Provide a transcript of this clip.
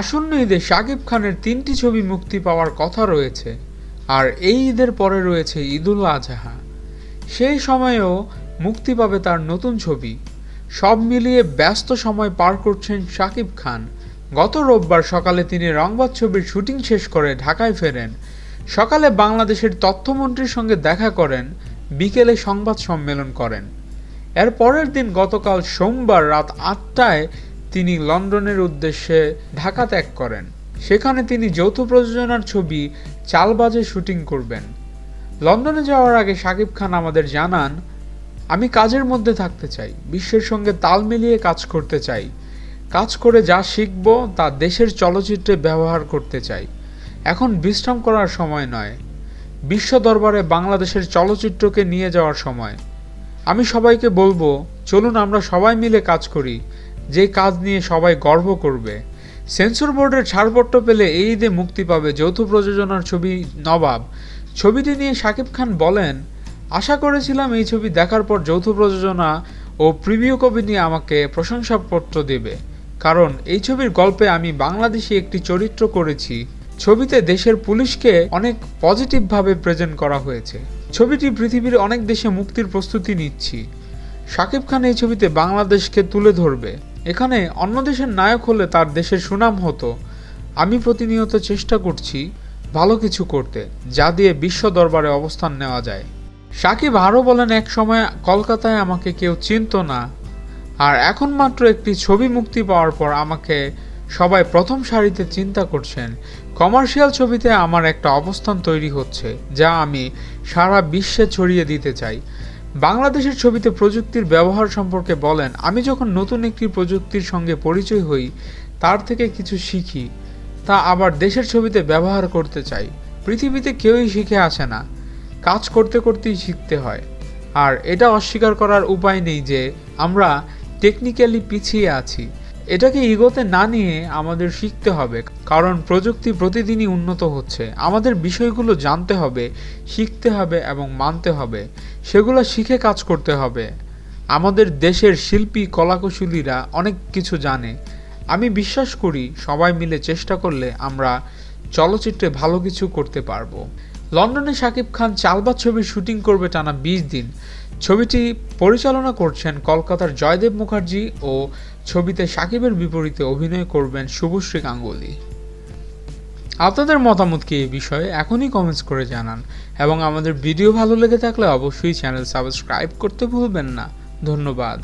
আসন্ন ঈদে শাকিব খানের তিনটি ছবি মুক্তি পাওয়ার কথা রয়েছে, আর এই ঈদের পরে রয়েছে ঈদুল আজহা। সেই সময়েও মুক্তি পাবে তার নতুন ছবি। সব মিলিয়ে ব্যস্ত সময় পার করছেন শাকিব খান। গত রোববার সকালে তিনি রংবাদ ছবির শুটিং শেষ করে ঢাকায় ফেরেন। সকালে বাংলাদেশের তথ্যমন্ত্রীর সঙ্গে দেখা করেন, বিকেলে সংবাদ সম্মেলন করেন। এর পরের দিন গতকাল সোমবার রাত আটটায় তিনি লন্ডনের উদ্দেশ্যে ঢাকা ত্যাগ করেন। সেখানে তিনি যৌথ প্রযোজনার ছবি চালবাজে শুটিং করবেন। লন্ডনে যাওয়ার আগে শাকিব খান আমাদের জানান, আমি কাজের মধ্যে থাকতে চাই, বিশ্বের সঙ্গে তাল মিলিয়ে কাজ করতে চাই। কাজ করে যা শিখব তা দেশের চলচ্চিত্রে ব্যবহার করতে চাই। এখন বিশ্রাম করার সময় নয়। বিশ্ব দরবারে বাংলাদেশের চলচ্চিত্রকে নিয়ে যাওয়ার সময়। আমি সবাইকে বলব, চলুন আমরা সবাই মিলে কাজ করি। যে কাজ নিয়ে সবাই গর্ব করবে। সেন্সর বোর্ডের ছাড়পত্র পেলে এই ঈদে মুক্তি পাবে যৌথ প্রযোজনার ছবি নবাব। ছবিটি নিয়ে শাকিব খান বলেন, আশা করেছিলাম এই ছবি দেখার পর যৌথ প্রযোজনা ও প্রিভিউ কবি নিয়ে আমাকে প্রশংসাপত্র দেবে। কারণ এই ছবির গল্পে আমি বাংলাদেশি একটি চরিত্র করেছি। ছবিতে দেশের পুলিশকে অনেক পজিটিভভাবে প্রেজেন্ট করা হয়েছে। ছবিটি পৃথিবীর অনেক দেশে মুক্তির প্রস্তুতি নিচ্ছি। শাকিব খান এই ছবিতে বাংলাদেশকে তুলে ধরবে। এখানে অন্য দেশের নায়ক হলে তার দেশের সুনাম হতো। আমি প্রতিনিয়ত চেষ্টা করছি ভালো কিছু করতে, যা দিয়ে বিশ্ব দরবারে অবস্থান নেওয়া যায়। সাকিব আরও বলেন, এক সময় কলকাতায় আমাকে কেউ চিনত না। আর এখন মাত্র একটি ছবি মুক্তি পাওয়ার পর আমাকে সবাই প্রথম সারিতে চিন্তা করছেন কমার্শিয়াল ছবিতে আমার একটা অবস্থান তৈরি হচ্ছে, যা আমি সারা বিশ্বে ছড়িয়ে দিতে চাই। বাংলাদেশের ছবিতে প্রযুক্তির ব্যবহার সম্পর্কে বলেন, আমি যখন নতুন একটি প্রযুক্তির সঙ্গে পরিচয় হই, তার থেকে কিছু শিখি, তা আবার দেশের ছবিতে ব্যবহার করতে চাই। পৃথিবীতে কেউই শিখে আসে না, কাজ করতে করতেই শিখতে হয়। আর এটা অস্বীকার করার উপায় নেই যে আমরা টেকনিক্যালি পিছিয়ে আছি। এটাকে ইগোতে না নিয়ে আমাদের শিখতে হবে, কারণ প্রযুক্তি প্রতিদিনই উন্নত হচ্ছে। আমাদের বিষয়গুলো জানতে হবে, শিখতে হবে এবং মানতে হবে। সেগুলো শিখে কাজ করতে হবে। আমাদের দেশের শিল্পী, কলাকুশলীরা অনেক কিছু জানে। আমি বিশ্বাস করি সবাই মিলে চেষ্টা করলে আমরা চলচ্চিত্রে ভালো কিছু করতে পারব। লন্ডনে শাকিব খান চালবাজ ছবির শুটিং করবে টানা বিশ দিন। ছবিটি পরিচালনা করছেন কলকাতার জয়দেব মুখার্জি ও ছবিতে সাকিবের বিপরীতে অভিনয় করবেন শুভশ্রী গাঙ্গুলি। আপনাদের মতামত কি এই বিষয়ে এখনই কমেন্টস করে জানান এবং আমাদের ভিডিও ভালো লেগে থাকলে অবশ্যই চ্যানেল সাবস্ক্রাইব করতে ভুলবেন না। ধন্যবাদ।